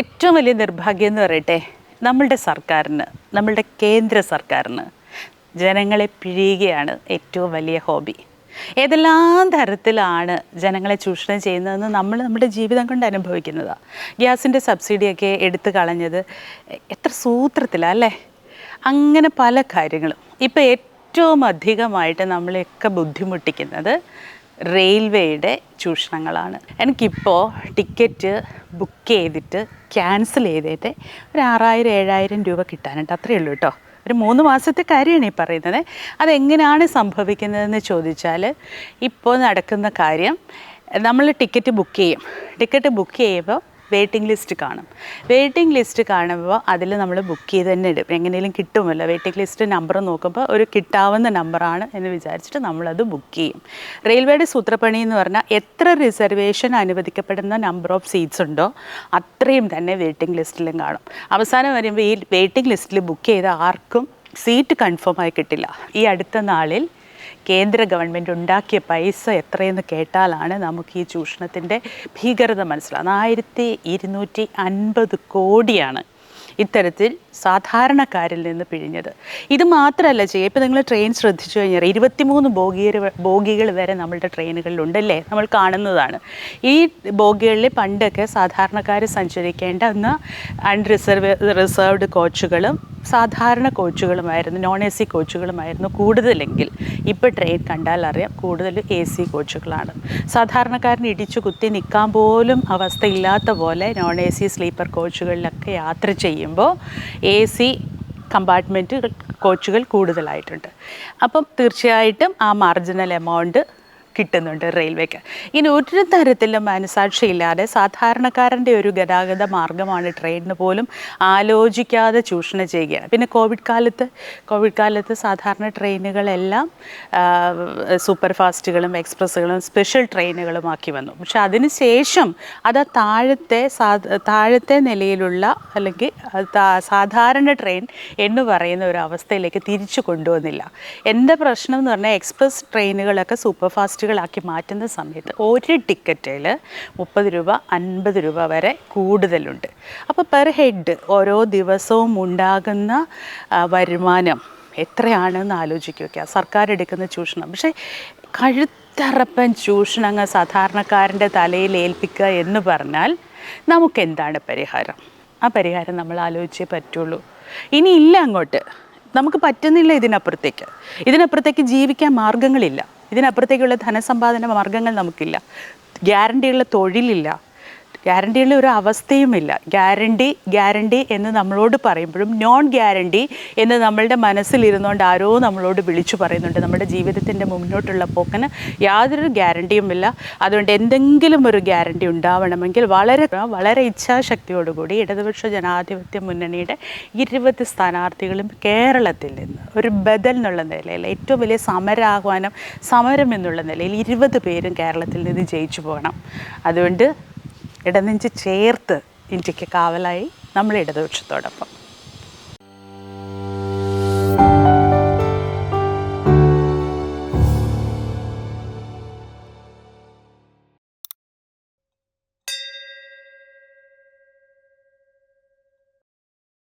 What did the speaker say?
ഏറ്റവും വലിയ നിർഭാഗ്യം എന്ന് പറയട്ടെ നമ്മളുടെ സർക്കാരിന് നമ്മളുടെ കേന്ദ്ര സർക്കാരിന് ജനങ്ങളെ പിഴിയുകയാണ് ഏറ്റവും വലിയ ഹോബി. ഏതെല്ലാം തരത്തിലാണ് ജനങ്ങളെ ചൂഷണം ചെയ്യുന്നതെന്ന് നമ്മൾ നമ്മുടെ ജീവിതം കൊണ്ട് അനുഭവിക്കുന്നതാണ് ഗ്യാസിന്റെ സബ്സിഡിയൊക്കെ എടുത്തു കളഞ്ഞത് എത്ര സൂത്രത്തിലാണ് അല്ലേ? അങ്ങനെ പല കാര്യങ്ങളും. ഇപ്പോൾ ഏറ്റവും അധികമായിട്ട് നമ്മളെയൊക്കെ ബുദ്ധിമുട്ടിക്കുന്നത് റെയിൽവേയുടെ ചൂഷണങ്ങളാണ്. എനിക്കിപ്പോൾ ടിക്കറ്റ് ബുക്ക് ചെയ്തിട്ട് ക്യാൻസൽ ചെയ്തിട്ട് ഒരു ആറായിരം ഏഴായിരം രൂപ കിട്ടാനുണ്ട്. അത്രയേ ഉള്ളൂ കേട്ടോ ഒരു മൂന്ന് മാസത്തെ കാര്യമാണ് ഈ പറയുന്നത്. അതെങ്ങനെയാണ് സംഭവിക്കുന്നതെന്ന് ചോദിച്ചാൽ ഇപ്പോൾ നടക്കുന്ന കാര്യം നമ്മൾ ടിക്കറ്റ് ബുക്ക് ചെയ്യും. ടിക്കറ്റ് ബുക്ക് ചെയ്യുമ്പോൾ വെയിറ്റിംഗ് ലിസ്റ്റ് കാണും. വെയിറ്റിംഗ് ലിസ്റ്റ് കാണുമ്പോൾ അതിൽ നമ്മൾ ബുക്ക് ചെയ്ത് തന്നെ ഇടും. എങ്ങനെയും കിട്ടുമല്ലോ? വെയിറ്റിംഗ് ലിസ്റ്റ് നമ്പർ നോക്കുമ്പോൾ ഒരു കിട്ടാവുന്ന നമ്പറാണ് എന്ന് വിചാരിച്ചിട്ട് നമ്മളത് ബുക്ക് ചെയ്യും. റെയിൽവേയുടെ സൂത്രപ്പണി എന്ന് പറഞ്ഞാൽ എത്ര റിസർവേഷൻ അനുവദിക്കപ്പെടുന്ന നമ്പർ ഓഫ് സീറ്റ്സ് ഉണ്ടോ അത്രയും തന്നെ വെയിറ്റിംഗ് ലിസ്റ്റിലും കാണും. അവസാനം വരുമ്പോൾ ഈ വെയിറ്റിംഗ് ലിസ്റ്റിൽ ബുക്ക് ചെയ്ത ആർക്കും സീറ്റ് കൺഫേം ആയി കിട്ടില്ല. ഈ അടുത്ത നാളിൽ കേന്ദ്ര ഗവൺമെന്റ് ഉണ്ടാക്കിയ പൈസ എത്രയെന്ന് കേട്ടാലാണ് നമുക്ക് ഈ ചൂഷണത്തിന്റെ ഭീകരത മനസ്സിലാകുന്നത് ആയിരത്തി ഇരുന്നൂറ്റി അൻപത് കോടിയാണ് ഇത്തരത്തിൽ സാധാരണക്കാരിൽ നിന്ന് പിഴിഞ്ഞത്. ഇത് മാത്രമല്ല ചെയ്യുക നിങ്ങൾ ട്രെയിൻ ശ്രദ്ധിച്ചു കഴിഞ്ഞാൽ ഇരുപത്തിമൂന്ന് ബോഗിയർ ബോഗികൾ വരെ നമ്മളുടെ ട്രെയിനുകളിലുണ്ടല്ലേ? നമ്മൾ കാണുന്നതാണ്. ഈ ബോഗികളിൽ പണ്ടൊക്കെ സാധാരണക്കാർ സഞ്ചരിക്കേണ്ട എന്ന അൺറിസർവ് റിസർവ്ഡ് കോച്ചുകളും സാധാരണ കോച്ചുകളുമായിരുന്നു നോൺ എ സി കോച്ചുകളുമായിരുന്നു കൂടുതലെങ്കിൽ. ഇപ്പോൾ ട്രെയിൻ കണ്ടാൽ അറിയാം കൂടുതൽ എ സി കോച്ചുകളാണ്. സാധാരണക്കാരൻ ഇടിച്ചു കുത്തി നിൽക്കാൻ പോലും അവസ്ഥയില്ലാത്ത പോലെ നോൺ എ സി സ്ലീപ്പർ കോച്ചുകളിലൊക്കെ യാത്ര ചെയ്യുമ്പോൾ എ സി കമ്പാർട്ട്മെന്റ് കോച്ചുകൾ കൂടുതലായിട്ടുണ്ട്. അപ്പം തീർച്ചയായിട്ടും ആ മാർജിനൽ എമൗണ്ട് കിട്ടുന്നുണ്ട് റെയിൽവേക്ക്. ഇനി ഒരു തരത്തിലും മനസാക്ഷിയില്ലാതെ സാധാരണക്കാരന്റെ ഒരു ഗതാഗത മാർഗമാണ് ട്രെയിനിന് പോലും ആലോചിക്കാതെ ചൂഷണം ചെയ്യുകയാണ്. പിന്നെ കോവിഡ് കാലത്ത് കോവിഡ് കാലത്ത് സാധാരണ ട്രെയിനുകളെല്ലാം സൂപ്പർ ഫാസ്റ്റുകളും എക്സ്പ്രസ്സുകളും സ്പെഷ്യൽ ട്രെയിനുകളും ആക്കി വന്നു. പക്ഷെ അതിന് ശേഷം അത് താഴത്തെ താഴത്തെ നിലയിലുള്ള അല്ലെങ്കിൽ സാധാരണ ട്രെയിൻ എന്ന് പറയുന്ന ഒരു അവസ്ഥയിലേക്ക് തിരിച്ചു കൊണ്ടുവന്നില്ല. എന്റെ പ്രശ്നം എന്ന് പറഞ്ഞാൽ എക്സ്പ്രസ് ട്രെയിനുകളൊക്കെ സൂപ്പർ ഫാസ്റ്റുകളാക്കി മാറ്റുന്ന സമയത്ത് ഒരു ടിക്കറ്റിൽ മുപ്പത് രൂപ അൻപത് രൂപ വരെ കൂടുതലുണ്ട്. അപ്പോൾ പെർ ഹെഡ് ഓരോ ദിവസവും ഉണ്ടാകുന്ന വരുമാനം എത്രയാണെന്ന് ആലോചിക്കുക സർക്കാർ എടുക്കുന്ന ചൂഷണം. പക്ഷേ കഴുത്തറപ്പൻ ചൂഷണങ്ങൾ സാധാരണക്കാരന്റെ തലയിൽ ഏൽപ്പിക്കുക എന്ന് പറഞ്ഞാൽ നമുക്കെന്താണ് പരിഹാരം? ആ പരിഹാരം നമ്മൾ ആലോചിച്ചേ പറ്റുള്ളൂ. ഇനി ഇല്ല അങ്ങോട്ട്. നമുക്ക് പറ്റുന്നില്ല ഇതിനപ്പുറത്തേക്ക്. ഇതിനപ്പുറത്തേക്ക് ജീവിക്കാൻ മാർഗങ്ങളില്ല ഇതിനപ്പുറത്തേക്കുള്ള ധനസമ്പാദന മാർഗങ്ങൾ നമുക്കില്ല. ഗ്യാരണ്ടിയുള്ള തൊഴിലില്ല. ഗ്യാരണ്ടിയുള്ള ഒരു അവസ്ഥയുമില്ല. ഗ്യാരണ്ടി ഗ്യാരണ്ടി എന്ന് നമ്മളോട് പറയുമ്പോഴും നോൺ ഗ്യാരണ്ടി എന്ന് നമ്മളുടെ മനസ്സിലിരുന്നുകൊണ്ട് ആരോ നമ്മളോട് വിളിച്ചു പറയുന്നുണ്ട്. നമ്മുടെ ജീവിതത്തിന്റെ മുന്നോട്ടുള്ള പോക്കിന് യാതൊരു ഗ്യാരണ്ടിയുമില്ല. അതുകൊണ്ട് എന്തെങ്കിലും ഒരു ഗ്യാരണ്ടി ഉണ്ടാവണമെങ്കിൽ വളരെ വളരെ ഇച്ഛാശക്തിയോടുകൂടി ഇടതുപക്ഷ ജനാധിപത്യ മുന്നണിയുടെ ഇരുപത് സ്ഥാനാർത്ഥികളും കേരളത്തിൽ നിന്ന് ഒരു ബദൽ എന്നുള്ള നിലയിൽ ഏറ്റവും വലിയ സമരാഹ്വാനം സമരം എന്നുള്ള നിലയിൽ ഇരുപത് പേരും കേരളത്തിൽ നിന്ന് ജയിച്ചു പോകണം. അതുകൊണ്ട് ഇടനെഞ്ച് ചേർത്ത് ഇന്ത്യയ്ക്ക് കാവലായി നമ്മൾ ഇടതുപക്ഷത്തോടൊപ്പം.